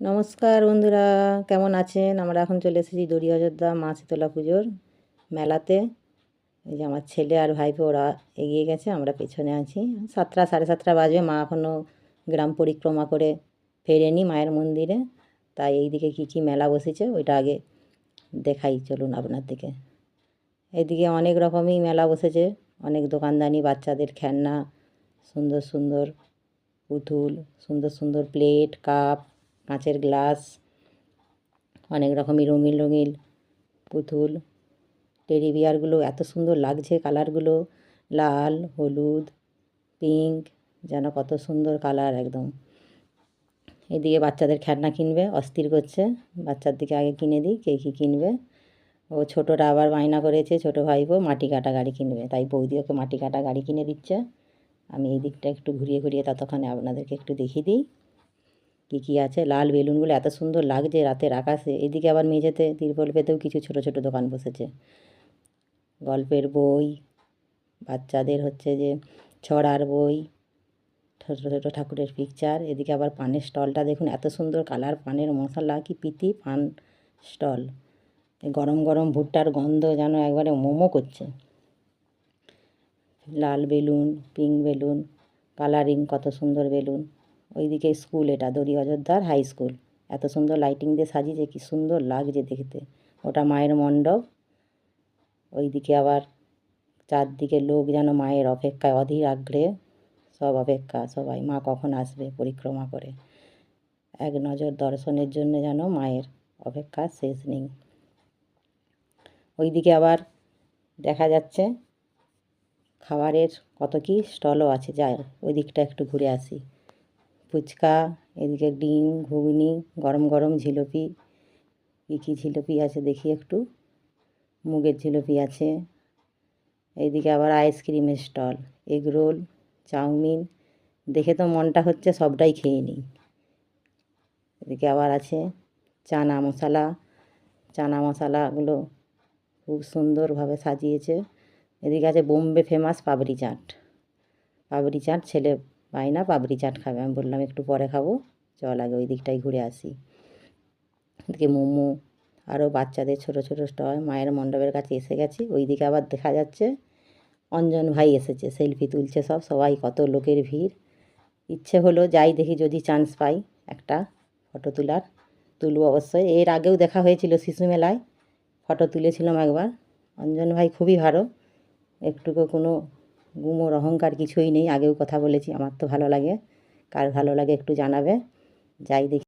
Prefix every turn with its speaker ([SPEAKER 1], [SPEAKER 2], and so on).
[SPEAKER 1] নমস্কার বন্ধুরা, কেমন আছেন? আমরা এখন চলে এসেছি দড়ি অযোধ্যা মা শীতলা পুজোর মেলাতে। এই যে আমার ছেলে আর ভাইপো, ওরা এগিয়ে গেছে, আমরা পেছনে আছি। সাতটা, সাড়ে সাতটা বাজবে, মা এখনও গ্রাম পরিক্রমা করে ফেরেনি মায়ের মন্দিরে। তাই এইদিকে কী কী মেলা বসেছে, ওইটা আগে দেখাই। চলুন আপনার দিকে। এইদিকে অনেক রকমই মেলা বসেছে, অনেক দোকানদানি, বাচ্চাদের খেলনা, সুন্দর সুন্দর পুতুল, সুন্দর সুন্দর প্লেট, কাপ কাঁচের গ্লাস, অনেক রকমই রঙিন রঙিন পুতুল, টেডি বিয়ারগুলো এত সুন্দর লাগছে কালারগুলো। লাল, হলুদ, পিঙ্ক, যেন কত সুন্দর কালার একদম। এদিকে বাচ্চাদের খেলনা কিনবে, অস্থির করছে। বাচ্চার দিকে আগে কিনে দিই, কে কী কিনবে। ও ছোটোটা আবার বায়না করেছে, ছোটো ভাইপো মাটি কাটা গাড়ি কিনবে। তাই বৌদি ওকে মাটি কাটা গাড়ি কিনে দিচ্ছে। আমি এই দিকটা একটু ঘুরিয়ে ঘুরিয়ে ততক্ষণে আপনাদেরকে একটু দেখিয়ে দিই। কী কী আছে? লাল বেলুনগুলো এত সুন্দর লাগছে রাতের আকাশে। এদিকে আবার মেঝেতে তিরপল পেতেও কিছু ছোটো ছোটো দোকান বসেছে। গল্পের বই, বাচ্চাদের হচ্ছে যে ছড়ার বই, ছোটো ছোটো ঠাকুরের পিকচার এদিকে আবার পানের স্টলটা দেখুন, এত সুন্দর কালার পানের মশলা, কি পিতি পান স্টল। গরম গরম ভুট্টার গন্ধ যেন একবারে মোমো করছে। লাল বেলুন পিঙ্ক বেলুন কালারিং কত সুন্দর বেলুন। ওইদিকে স্কুল এটা দড়ি অযোধ্যার হাই স্কুল। এত সুন্দর লাইটিং দিয়ে সাজিয়েছে, কি সুন্দর লাগছে দেখতে। ওটা মায়ের মণ্ডপ, ওইদিকে আবার চারদিকে লোক যেন মায়ের অপেক্ষায়, অধীর আগ্রহে সব অপেক্ষা, সবাই, মা কখন আসবে, পরিক্রমা করে। এক নজর দর্শনের জন্য যেন মায়ের অপেক্ষা শেষ নেই। ওইদিকে আবার দেখা যাচ্ছে খাবারের কত কি স্টলও আছে, যাই ওই দিকটা একটু ঘুরে আসি। ফুচকা, এদিকে ডিম, ঘুগনি, গরম গরম জিলিপি কী কী জিলিপি আছে দেখি একটু। মুগের জিলিপি আছে। এইদিকে আবার আইসক্রিমের স্টল, এগ রোল, চাউমিন। দেখে তো মনটা হচ্ছে সবটাই খেয়ে নিই। এদিকে আবার আছে চানা মশলা। চানা মশলাগুলো খুব সুন্দরভাবে সাজিয়েছে। এদিকে আছে বোম্বে ফেমাস পাবড়ি চাট। পাবড়ি চাট ছেলে পাই না পাবড়ি চাট খাবে। আমি বললাম, একটু পরে খাব। চল আগে ওই দিকটাই ঘুরে আসি। এদিকে মোমো আরও বাচ্চাদের ছোটো ছোটো স্টল মায়ের মণ্ডপের কাছে এসে গেছি। ওই দিকে আবার দেখা যাচ্ছে, অঞ্জন ভাই এসেছে সেলফি তুলছে সব। সবাই কত লোকের ভিড়। ইচ্ছে হলো যাই দেখি, যদি চান্স পাই একটা ফটো তোলার। তুলব অবশ্যই। এর আগেও দেখা হয়েছিল শিশু মেলায়। ফটো তুলেছিলাম একবার। অঞ্জন ভাই খুবই ভালো। একটুকু কোনো গুমোর অহংকার কিছুই নেই, আগেও কথা বলেছি, আমার তো ভালো লাগে, কার ভালো লাগে একটু জানাবে, যাই দেখি।